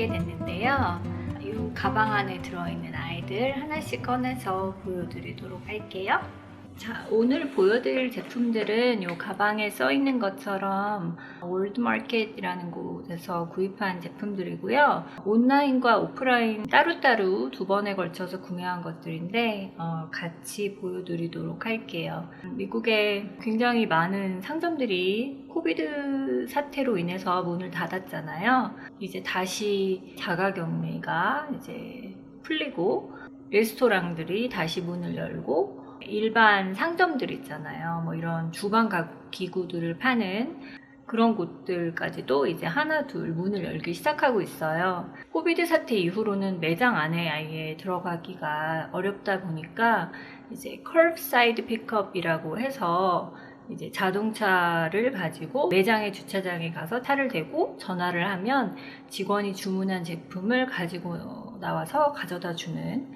찍게 됐는데요. 이 가방 안에 들어있는 아이들 하나씩 꺼내서 보여드리도록 할게요. 자, 오늘 보여드릴 제품들은 이 가방에 써 있는 것처럼 월드마켓이라는 곳에서 구입한 제품들이고요. 온라인과 오프라인 따로따로 두 번에 걸쳐서 구매한 것들인데 어, 같이 보여드리도록 할게요. 미국에 굉장히 많은 상점들이 코비드 사태로 인해서 문을 닫았잖아요. 이제 다시 자가격리가 이제 풀리고 레스토랑들이 다시 문을 열고 일반 상점들 있잖아요. 뭐 이런 주방 가구 기구들을 파는 그런 곳들까지도 이제 하나 둘 문을 열기 시작하고 있어요. 코비드 사태 이후로는 매장 안에 아예 들어가기가 어렵다 보니까 이제 컬브사이드 픽업이라고 해서 이제 자동차를 가지고 매장의 주차장에 가서 차를 대고 전화를 하면 직원이 주문한 제품을 가지고 나와서 가져다 주는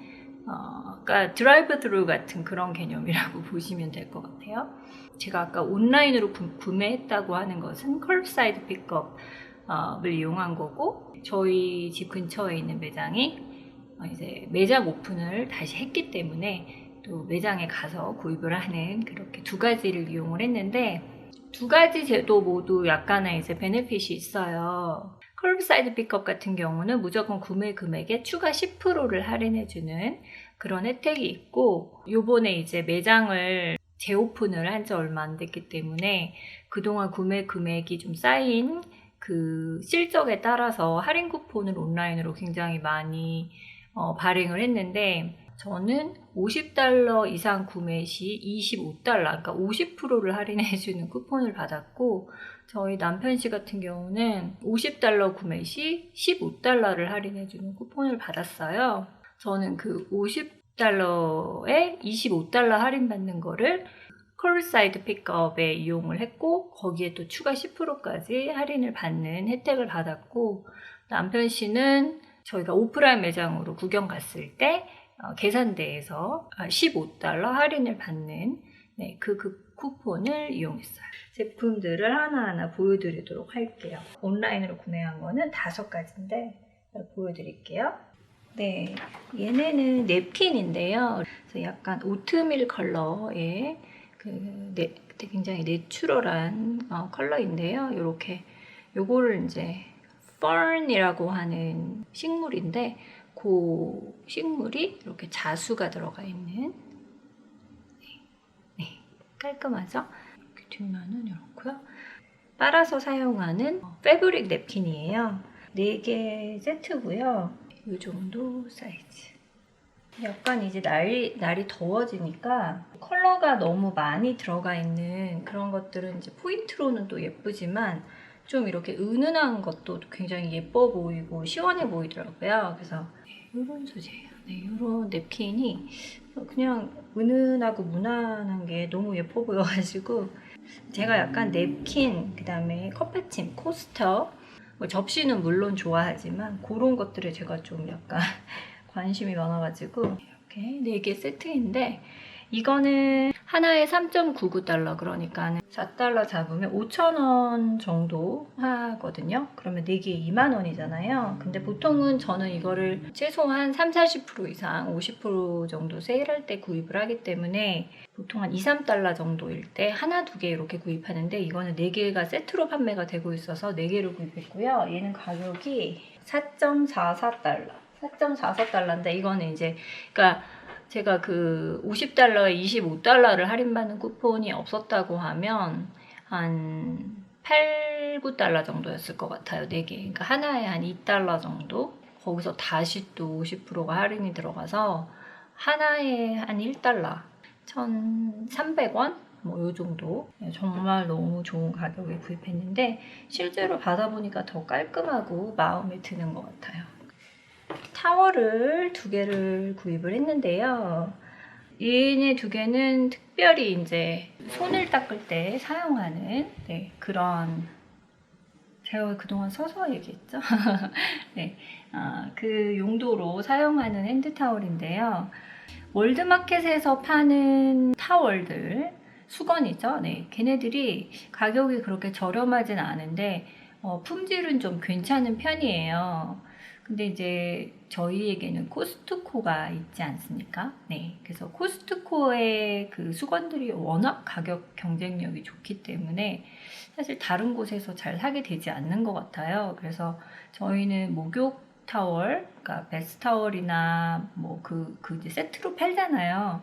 어, 그러니까 드라이브 드루 같은 그런 개념이라고 보시면 될 것 같아요. 제가 아까 온라인으로 구, 구매했다고 하는 것은 컬사이드 픽업을 이용한 거고 저희 집 근처에 있는 매장이 어, 이제 매장 오픈을 다시 했기 때문에 또 매장에 가서 구입을 하는 그렇게 두 가지를 이용을 했는데 두 가지 제도 모두 약간의 이제 베네핏이 있어요. 컬브사이드 픽업 같은 경우는 무조건 구매 금액에 추가 10%를 할인해주는 그런 혜택이 있고 요번에 이제 매장을 재오픈을 한 지 얼마 안 됐기 때문에 그동안 구매 금액이 좀 쌓인 그 실적에 따라서 할인 쿠폰을 온라인으로 굉장히 많이 어, 발행을 했는데 저는 50달러 이상 구매 시 25달러, 그러니까 50%를 할인해주는 쿠폰을 받았고, 저희 남편 씨 같은 경우는 50달러 구매 시 15달러를 할인해주는 쿠폰을 받았어요. 저는 그 50달러에 25달러 할인받는 거를 컬사이드 픽업에 이용을 했고, 거기에 또 추가 10%까지 할인을 받는 혜택을 받았고, 남편 씨는 저희가 오프라인 매장으로 구경 갔을 때 어, 계산대에서 15달러 할인을 받는 네, 그, 그 쿠폰을 이용했어요. 제품들을 하나하나 보여드리도록 할게요. 온라인으로 구매한 거는 다섯 가지인데 보여드릴게요. 네, 얘네는 냅킨인데요. 그래서 약간 오트밀 컬러의 그 네, 굉장히 내추럴한 어, 컬러인데요. 이렇게 요거를 이제 fern이라고 하는 식물인데 그 식물이 이렇게 자수가 들어가 있는 깔끔하죠? 이렇게 뒷면은 이렇고요. 빨아서 사용하는 패브릭 냅킨이에요. 4개 세트고요. 이 정도 사이즈. 약간 이제 날이, 날이 더워지니까 컬러가 너무 많이 들어가 있는 그런 것들은 이제 포인트로는 또 예쁘지만 좀 이렇게 은은한 것도 굉장히 예뻐 보이고 시원해 보이더라고요. 그래서 이런 소재예요. 네, 이런 냅킨이 그냥 은은하고 무난한 게 너무 예뻐 보여가지고 제가 약간 냅킨, 그 다음에 컵받침, 코스터, 뭐 접시는 물론 좋아하지만 그런 것들에 제가 좀 약간 관심이 많아가지고 이렇게 4개 세트인데 이거는 하나에 3.99달러 그러니까 4달러 잡으면 5,000원 정도 하거든요. 그러면 4개에 2만 원이잖아요. 근데 보통은 저는 이거를 최소한 3, 40% 이상 50% 정도 세일할 때 구입을 하기 때문에 보통 한 2, 3달러 정도일 때 하나, 두 개 이렇게 구입하는데 이거는 4개가 세트로 판매가 되고 있어서 4개를 구입했고요. 얘는 가격이 4.44달러. 4.44달러인데 이거는 이제 그러니까 제가 그 50달러에 25달러를 할인받는 쿠폰이 없었다고 하면 한 8, 9달러 정도였을 것 같아요. 4개. 그러니까 하나에 한 2달러 정도? 거기서 다시 또 50%가 할인이 들어가서 하나에 한 1달러. 1,300원? 뭐 요 정도. 네, 정말 너무 좋은 가격에 구입했는데 실제로 받아보니까 더 깔끔하고 마음에 드는 것 같아요. 타월을 두 개를 구입을 했는데요. 얘네 두 개는 특별히 이제 손을 닦을 때 사용하는 네, 그런 제가 그동안 서서 얘기했죠. 네, 아, 그 용도로 사용하는 핸드타월인데요. 월드마켓에서 파는 타월들 수건이죠. 네, 걔네들이 가격이 그렇게 저렴하진 않은데 어, 품질은 좀 괜찮은 편이에요. 근데 이제 저희에게는 코스트코가 있지 않습니까? 네. 그래서 코스트코의 그 수건들이 워낙 가격 경쟁력이 좋기 때문에 사실 다른 곳에서 잘 사게 되지 않는 것 같아요. 그래서 저희는 목욕 타월, 그러니까 베스 타월이나 뭐 그, 그 이제 세트로 팔잖아요.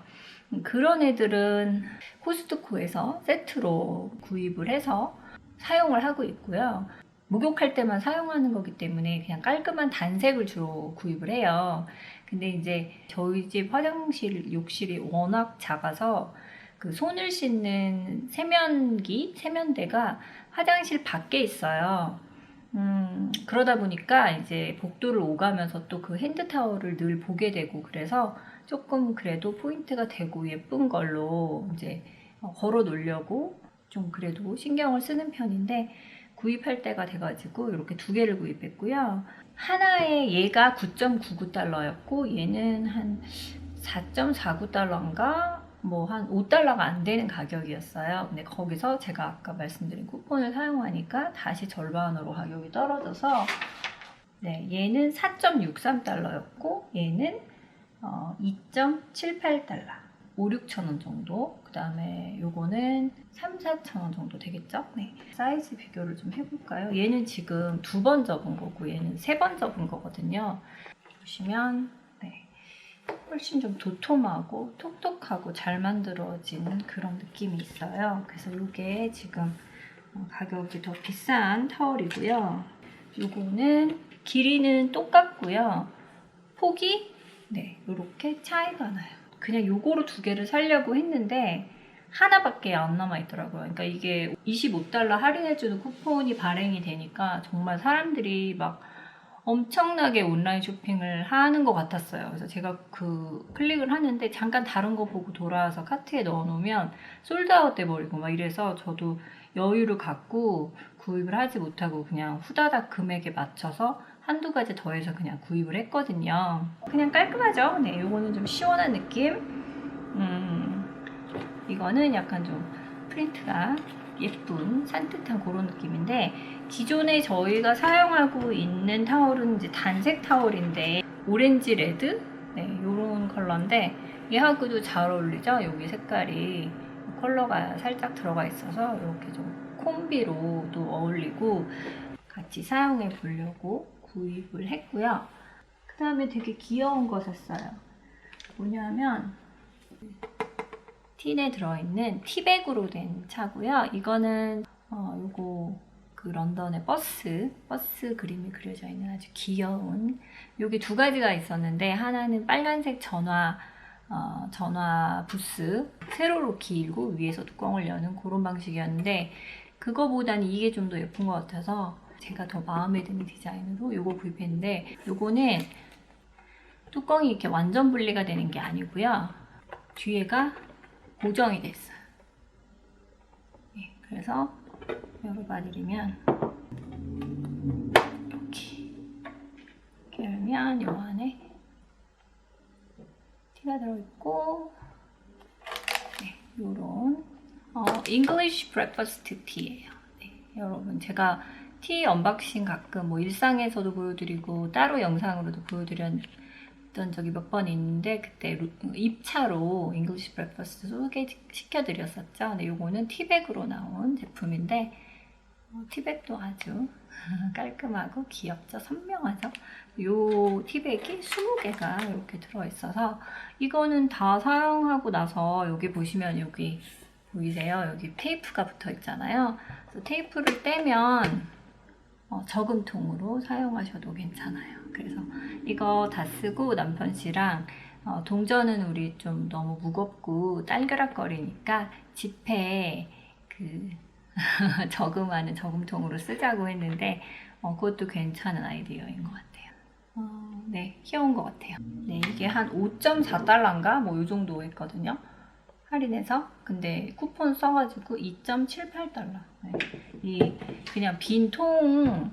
음, 그런 애들은 코스트코에서 세트로 구입을 해서 사용을 하고 있고요. 목욕할 때만 사용하는 거기 때문에 그냥 깔끔한 단색을 주로 구입을 해요. 근데 이제 저희 집 화장실 욕실이 워낙 작아서 그 손을 씻는 세면기, 세면대가 화장실 밖에 있어요. 음, 그러다 보니까 이제 복도를 오가면서 또 그 핸드타월을 늘 보게 되고 그래서 조금 그래도 포인트가 되고 예쁜 걸로 이제 어, 걸어 놓으려고 좀 그래도 신경을 쓰는 편인데 구입할 때가 돼가지고 이렇게 두 개를 구입했고요. 하나에 얘가 9.99달러였고 얘는 한 4.49달러인가 뭐 한 5달러가 안 되는 가격이었어요. 근데 거기서 제가 아까 말씀드린 쿠폰을 사용하니까 다시 절반으로 가격이 떨어져서 네, 얘는 4.63달러였고 얘는 어, 2.78달러. 5, 6천 원 정도. 그 다음에 요거는 3, 4천 원 정도 되겠죠? 네. 사이즈 비교를 좀 해볼까요? 얘는 지금 두 번 접은 거고 얘는 세 번 접은 거거든요. 보시면 네. 훨씬 좀 도톰하고 톡톡하고 잘 만들어진 그런 느낌이 있어요. 그래서 이게 지금 어, 가격이 더 비싼 타월이고요. 요거는 길이는 똑같고요. 폭이 네, 이렇게 차이가 나요. 그냥 요거로 두 개를 살려고 했는데 하나밖에 안 남아 있더라고요. 그러니까 이게 25달러 할인해주는 쿠폰이 발행이 되니까 정말 사람들이 막 엄청나게 온라인 쇼핑을 하는 것 같았어요. 그래서 제가 그 클릭을 하는데 잠깐 다른 거 보고 돌아와서 카트에 넣어놓으면 솔드아웃 돼버리고 막 이래서 저도 여유를 갖고 구입을 하지 못하고 그냥 후다닥 금액에 맞춰서 한두 가지 더해서 그냥 구입을 했거든요. 그냥 깔끔하죠? 네, 요거는 좀 시원한 느낌. 음, 이거는 약간 좀 프린트가 예쁜 산뜻한 그런 느낌인데 기존에 저희가 사용하고 있는 타월은 이제 단색 타월인데 오렌지 레드 네, 요런 컬러인데 얘하고도 잘 어울리죠? 여기 색깔이 컬러가 살짝 들어가 있어서 이렇게 좀 콤비로도 어울리고 같이 사용해 보려고 구입을 했고요. 그 다음에 되게 귀여운 거 샀어요. 뭐냐면 틴에 들어있는 티백으로 된 차고요. 이거는 어, 요거 그 런던의 버스 버스 그림이 그려져 있는 아주 귀여운 여기 두 가지가 있었는데 하나는 빨간색 전화 어, 전화 부스 세로로 길고 위에서 뚜껑을 여는 그런 방식이었는데 그거보다는 이게 좀 더 예쁜 것 같아서 제가 더 마음에 드는 디자인으로 요거 구입했는데 요거는 뚜껑이 이렇게 완전 분리가 되는 게 아니고요. 뒤에가 고정이 됐어요. 네, 그래서 열어봐드리면 이렇게 열면 요 안에 티가 들어있고 네, 요런 어, English Breakfast Tea예요. 네, 여러분 제가 티 언박싱 가끔 뭐 일상에서도 보여드리고 따로 영상으로도 보여드렸던 적이 몇 번 있는데 그때 루- 입차로 잉글리시 브렉퍼스트 소개시켜드렸었죠. 근데 요거는 티백으로 나온 제품인데 어, 티백도 아주 깔끔하고 귀엽죠. 선명하죠. 요 티백이 20개가 이렇게 들어있어서 이거는 다 사용하고 나서 여기 보시면 여기 보이세요? 여기 테이프가 붙어 있잖아요. 그래서 테이프를 떼면 어, 저금통으로 사용하셔도 괜찮아요. 그래서 이거 다 쓰고 남편 씨랑 어, 동전은 우리 좀 너무 무겁고 딸그락거리니까 지폐 그 저금하는 저금통으로 쓰자고 했는데 어, 그것도 괜찮은 아이디어인 것 같아요. 어, 네, 귀여운 것 같아요. 네, 이게 한 5.4달러인가 뭐 이 정도 했거든요. 할인해서 근데 쿠폰 써가지고 2.78달러. 네. 이 그냥 빈통이틴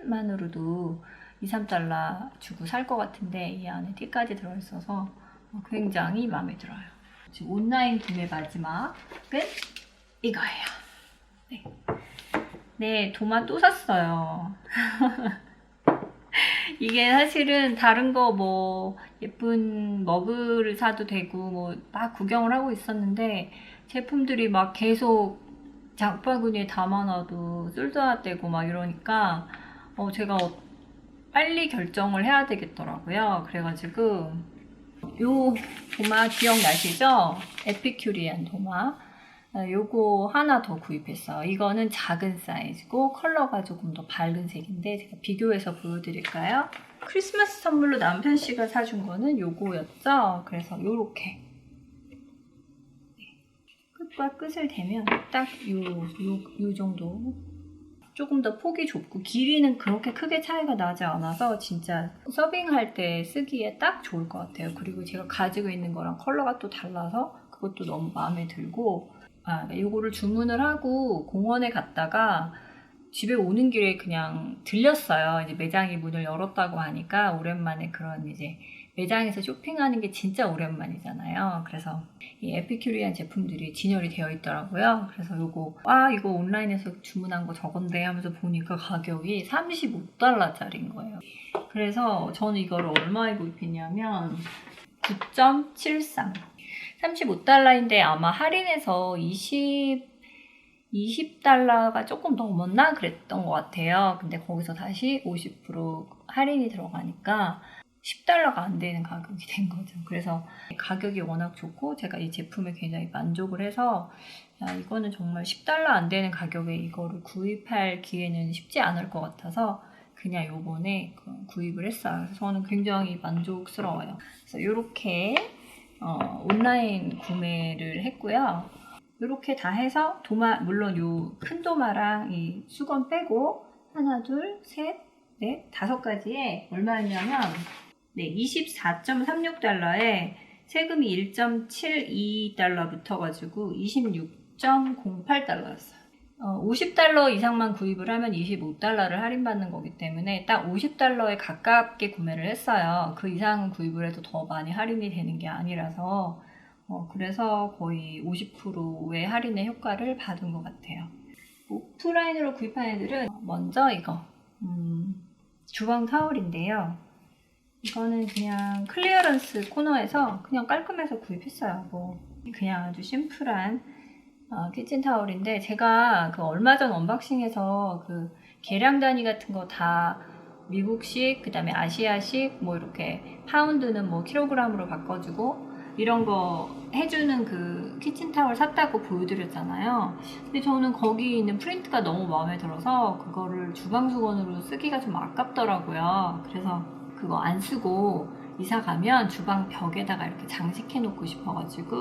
캔만으로도 2, 3달러 주고 살 것 같은데 이 안에 티까지 들어있어서 굉장히 마음에 들어요. 지금 온라인 구매 마지막은 이거예요. 네. 네, 도마 또 샀어요. 이게 사실은 다른 거 뭐 예쁜 머그를 사도 되고 뭐 막 구경을 하고 있었는데 제품들이 막 계속 장바구니에 담아놔도 솔드아웃되고 막 이러니까 어 제가 어- 빨리 결정을 해야 되겠더라고요. 그래가지고 요 도마 기억나시죠? 에피큐리안 도마. 아, 요거 하나 더 구입했어요. 이거는 작은 사이즈고 컬러가 조금 더 밝은 색인데 제가 비교해서 보여드릴까요? 크리스마스 선물로 남편 씨가 사준 거는 요거였죠. 그래서 요렇게 네. 끝과 끝을 대면 딱요 요 요 정도 조금 더 폭이 좁고 길이는 그렇게 크게 차이가 나지 않아서 진짜 서빙할 때 쓰기에 딱 좋을 것 같아요. 그리고 제가 가지고 있는 거랑 컬러가 또 달라서 그것도 너무 마음에 들고 아, 네, 요거를 주문을 하고 공원에 갔다가 집에 오는 길에 그냥 들렸어요. 이제 매장이 문을 열었다고 하니까 오랜만에 그런 이제 매장에서 쇼핑하는 게 진짜 오랜만이잖아요. 그래서 이 에피큐리안 제품들이 진열이 되어 있더라고요. 그래서 요거 아 이거 온라인에서 주문한 거 저건데 하면서 보니까 가격이 35달러짜리인 거예요. 그래서 저는 이거를 얼마에 구입했냐면 9.73 35달러인데 아마 할인해서 20 20달러가 조금 넘었나 그랬던 것 같아요. 근데 거기서 다시 50% 할인이 들어가니까 10달러가 안 되는 가격이 된 거죠. 그래서 가격이 워낙 좋고 제가 이 제품에 굉장히 만족을 해서 야, 이거는 정말 10달러 안 되는 가격에 이거를 구입할 기회는 쉽지 않을 것 같아서 그냥 요번에 그 구입을 했어요. 그래서 저는 굉장히 만족스러워요. 그래서 이렇게 어, 온라인 구매를 했고요. 이렇게 다 해서 도마 물론 요 큰 도마랑 이 수건 빼고 하나 둘 셋 넷 다섯 가지에 얼마였냐면 네 24.36달러에 세금이 1.72달러 붙어가지고 26.08달러였어요. 어, 50달러 이상만 구입을 하면 25달러를 할인받는 거기 때문에 딱 50달러에 가깝게 구매를 했어요. 그 이상 구입을 해도 더 많이 할인이 되는 게 아니라서 어, 그래서 거의 50%의 할인의 효과를 받은 것 같아요. 오프라인으로 구입한 애들은 먼저 이거 음, 주방 타월인데요. 이거는 그냥 클리어런스 코너에서 그냥 깔끔해서 구입했어요. 뭐 그냥 아주 심플한 어, 키친 타월인데 제가 그 얼마 전 언박싱에서 그 계량 단위 같은 거 다 미국식 그다음에 아시아식 뭐 이렇게 파운드는 뭐 킬로그램으로 바꿔주고 이런 거 해주는 그 키친타월 샀다고 보여드렸잖아요. 근데 저는 거기 있는 프린트가 너무 마음에 들어서 그거를 주방수건으로 쓰기가 좀 아깝더라고요. 그래서 그거 안 쓰고 이사 가면 주방 벽에다가 이렇게 장식해 놓고 싶어가지고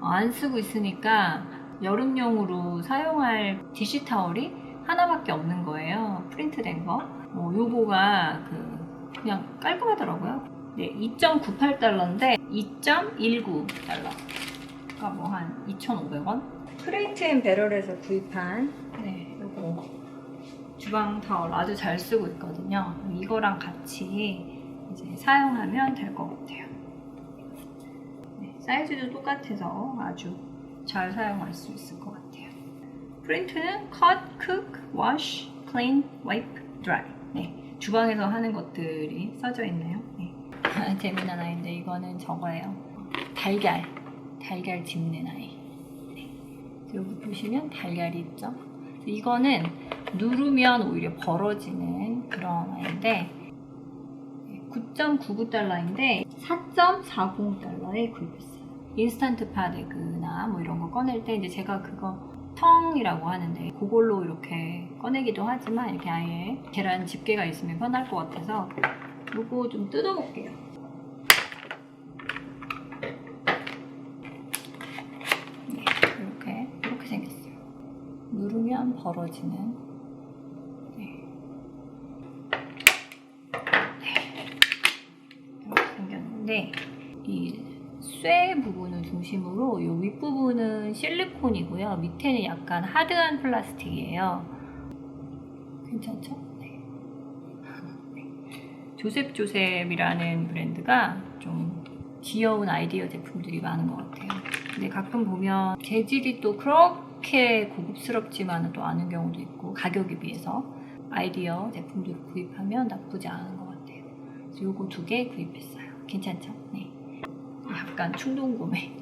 어, 안 쓰고 있으니까 여름용으로 사용할 디시타월이 하나밖에 없는 거예요. 프린트된 거. 어, 요거가 그 그냥 깔끔하더라고요. 네, 2.98달러인데 2.19달러. 그러니까 뭐 한 2,500원? 크레이트 앤 배럴에서 구입한 네, 요거 주방 타월 아주 잘 쓰고 있거든요. 이거랑 같이 이제 사용하면 될 것 같아요. 네, 사이즈도 똑같아서 아주 잘 사용할 수 있을 것 같아요. 프린트는 cut, cook, wash, clean, wipe, dry. 네, 주방에서 하는 것들이 써져 있네요. 네. 재미난 아이인데 이거는 저거예요. 달걀, 달걀 집는 아이. 네. 여기 보시면 달걀이 있죠. 이거는 누르면 오히려 벌어지는 그런 아이인데 9.99달러인데 4.40달러에 구입했어요. 인스턴트 팟에그나 뭐 이런 거 꺼낼 때 이제 제가 그거 텅이라고 하는데 그걸로 이렇게 꺼내기도 하지만 이렇게 아예 계란 집게가 있으면 편할 것 같아서 요거 좀 뜯어볼게요. 네, 이렇게 이렇게 생겼어요. 누르면 벌어지는 네. 네. 이렇게 생겼는데 이 쇠 부분을 중심으로 이 윗부분은 실리콘이고요. 밑에는 약간 하드한 플라스틱이에요. 괜찮죠? 네. 조셉 조셉이라는 브랜드가 좀 귀여운 아이디어 제품들이 많은 것 같아요. 근데 가끔 보면 재질이 또 그렇게 고급스럽지만은 또 않은 경우도 있고 가격에 비해서 아이디어 제품들을 구입하면 나쁘지 않은 것 같아요. 그래서 요거 두 개 구입했어요. 괜찮죠? 네. 약간 충동 구매.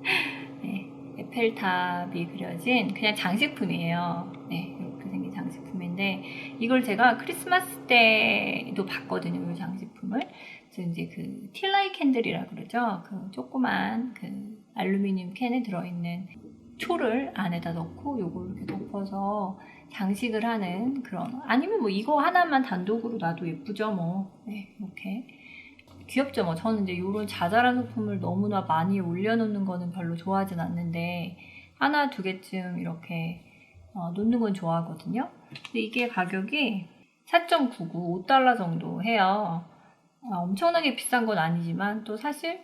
네. 에펠탑이 그려진 그냥 장식품이에요. 네. 이렇게 생긴 장식품인데 이걸 제가 크리스마스 때도 봤거든요. 이 장식품을. 그래서 이제 그 틸라이 캔들이라 그러죠. 그 조그만 그 알루미늄 캔에 들어있는 초를 안에다 넣고 요걸 이렇게 덮어서 장식을 하는 그런 아니면 뭐 이거 하나만 단독으로 놔도 예쁘죠 뭐 네, 이렇게 귀엽죠. 뭐 저는 이제 이런 자잘한 소품을 너무나 많이 올려놓는 거는 별로 좋아하진 않는데 하나 두 개쯤 이렇게 어, 놓는 건 좋아하거든요. 근데 이게 가격이 4.99 5달러 정도 해요. 아, 엄청나게 비싼 건 아니지만 또 사실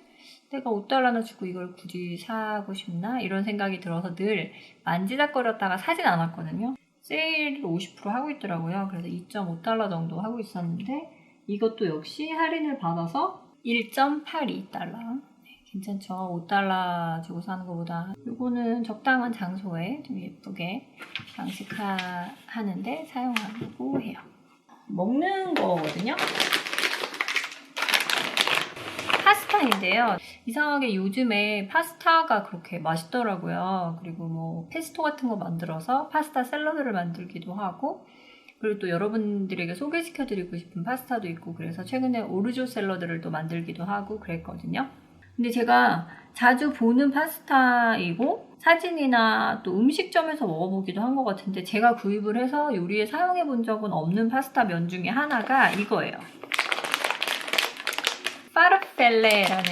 내가 5달러나 주고 이걸 굳이 사고 싶나? 이런 생각이 들어서 늘 만지작거렸다가 사진 않았거든요. 세일을 50% 하고 있더라고요. 그래서 2.5달러 정도 하고 있었는데 이것도 역시 할인을 받아서 1.82달러. 네, 괜찮죠? 5달러 주고 사는 것보다 이거는 적당한 장소에 좀 예쁘게 장식하는데 사용하려고 해요. 먹는 거거든요. 파스타인데요. 이상하게 요즘에 파스타가 그렇게 맛있더라고요. 그리고 뭐 페스토 같은 거 만들어서 파스타 샐러드를 만들기도 하고 그리고 또 여러분들에게 소개시켜드리고 싶은 파스타도 있고 그래서 최근에 오르조 샐러드를 또 만들기도 하고 그랬거든요. 근데 제가 자주 보는 파스타이고 사진이나 또 음식점에서 먹어보기도 한 것 같은데 제가 구입을 해서 요리에 사용해 본 적은 없는 파스타 면 중에 하나가 이거예요. 파르펠레라는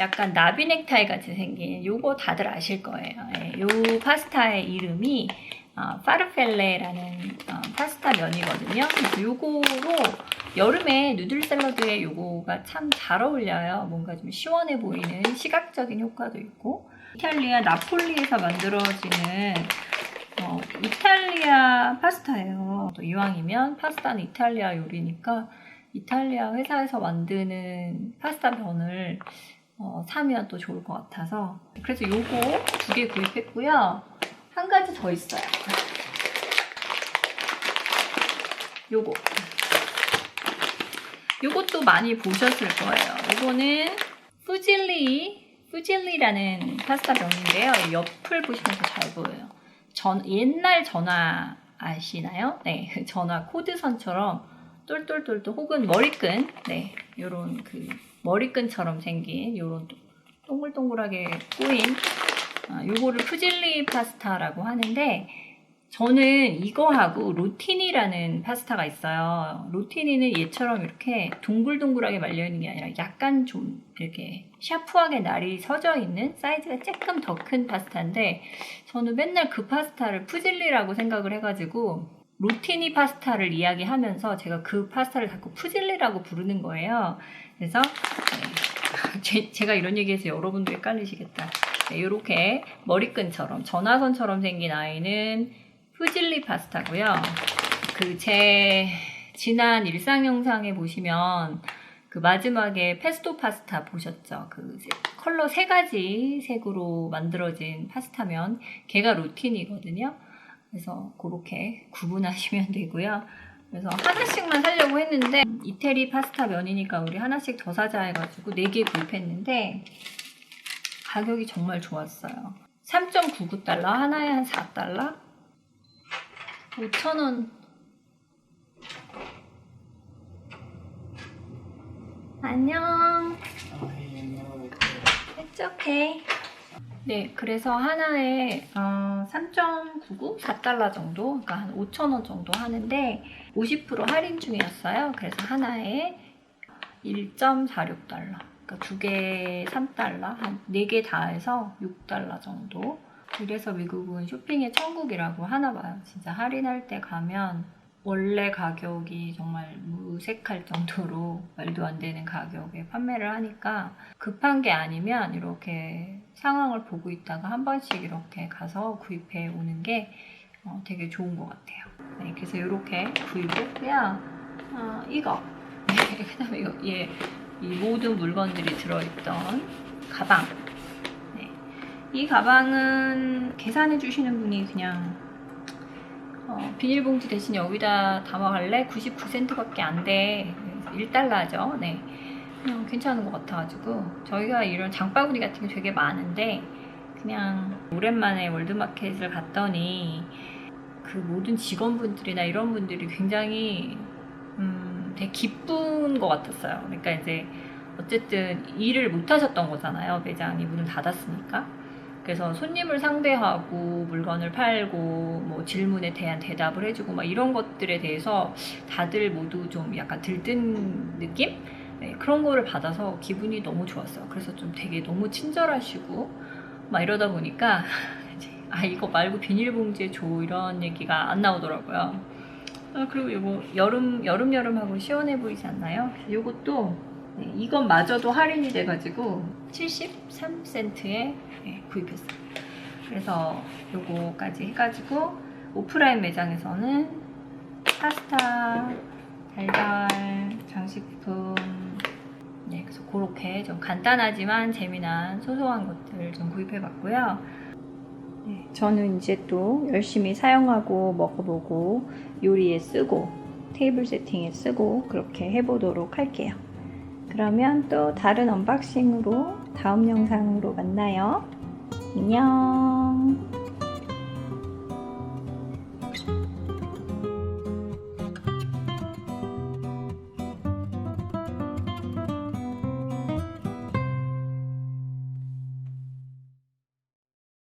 약간 나비 넥타이 같이 생긴 요거 다들 아실 거예요. 예, 요 파스타의 이름이 어, 파르펠레라는 어, 파스타 면이거든요. 요거로 여름에 누들 샐러드에 요거가 참 잘 어울려요. 뭔가 좀 시원해 보이는 시각적인 효과도 있고 이탈리아 나폴리에서 만들어지는 어, 이탈리아 파스타예요. 또 이왕이면 파스타는 이탈리아 요리니까 이탈리아 회사에서 만드는 파스타 면을 어, 사면 또 좋을 것 같아서 그래서 요거 두 개 구입했고요. 한 가지 더 있어요. 요거. 요것도 많이 보셨을 거예요. 요거는 푸질리, 푸질리라는 파스타 면인데요. 옆을 보시면서 잘 보여요. 전, 옛날 전화 아시나요? 네, 전화 코드선처럼 똘똘똘똘 혹은 머리끈, 네, 요런 그 머리끈처럼 생긴 요런 동글동글하게 꼬인 아, 요거를 푸질리 파스타라고 하는데 저는 이거하고 로티니라는 파스타가 있어요. 로티니는 얘처럼 이렇게 동글동글하게 말려있는 게 아니라 약간 좀 이렇게 샤프하게 날이 서져 있는 사이즈가 조금 더 큰 파스타인데 저는 맨날 그 파스타를 푸질리라고 생각을 해가지고 로티니 파스타를 이야기하면서 제가 그 파스타를 자꾸 푸질리라고 부르는 거예요. 그래서 네. 제, 가 이런 얘기해서 여러분도 헷갈리시겠다. 네, 이렇게 머리끈처럼 전화선처럼 생긴 아이는 푸질리 파스타고요. 그 제 지난 일상 영상에 보시면 그 마지막에 페스토 파스타 보셨죠? 그 컬러 세 가지 색으로 만들어진 파스타면 걔가 루틴이거든요. 그래서 그렇게 구분하시면 되고요. 그래서 하나씩만 사려고 했는데 이태리 파스타 면이니까 우리 하나씩 더 사자 해가지고 4개 구입했는데 가격이 정말 좋았어요. 3.99달러 하나에 한 4달러? 5,000원 안녕 It's okay 네, 그래서 하나에 어, 3.99, 4달러 정도, 그러니까 한 5,000원 정도 하는데 50% 할인 중이었어요. 그래서 하나에 1.46달러, 그러니까 두 개 3달러, 한 네 개 다 해서 6달러 정도. 그래서 미국은 쇼핑의 천국이라고 하나 봐요. 진짜 할인할 때 가면 원래 가격이 정말 무색할 정도로 말도 안 되는 가격에 판매를 하니까 급한 게 아니면 이렇게 상황을 보고 있다가 한 번씩 이렇게 가서 구입해 오는 게 어, 되게 좋은 것 같아요. 네, 그래서 이렇게 구입했고요. 어, 이거. 그 다음에 이거, 예, 이 모든 물건들이 들어있던 가방. 이 가방은 계산해 주시는 분이 그냥 어, 비닐봉지 대신 여기다 담아갈래? 99센트밖에 안 돼. 1달러죠. 네. 그냥 괜찮은 것 같아가지고 저희가 이런 장바구니 같은 게 되게 많은데 그냥 오랜만에 월드마켓을 갔더니 그 모든 직원분들이나 이런 분들이 굉장히 음, 되게 기쁜 것 같았어요. 그러니까 이제 어쨌든 일을 못 하셨던 거잖아요. 매장이 문을 닫았으니까. 그래서 손님을 상대하고 물건을 팔고 뭐 질문에 대한 대답을 해주고 막 이런 것들에 대해서 다들 모두 좀 약간 들뜬 느낌? 네, 그런 거를 받아서 기분이 너무 좋았어요. 그래서 좀 되게 너무 친절하시고 막 이러다 보니까 아 이거 말고 비닐봉지에 줘 이런 얘기가 안 나오더라고요. 아, 그리고 이거 여름 여름 여름 하고 시원해 보이지 않나요? 이것도 네, 이건 마저도 할인이 돼가지고 73센트에 구입했어요. 그래서 요거까지 해가지고 오프라인 매장에서는 파스타, 달걀, 장식품 네, 그래서 그렇게 좀 간단하지만 재미난 소소한 것들 좀 구입해봤고요. 네, 저는 이제 또 열심히 사용하고 먹어보고 요리에 쓰고 테이블 세팅에 쓰고 그렇게 해보도록 할게요. 그러면 또 다른 언박싱으로 다음 영상으로 만나요. 안녕.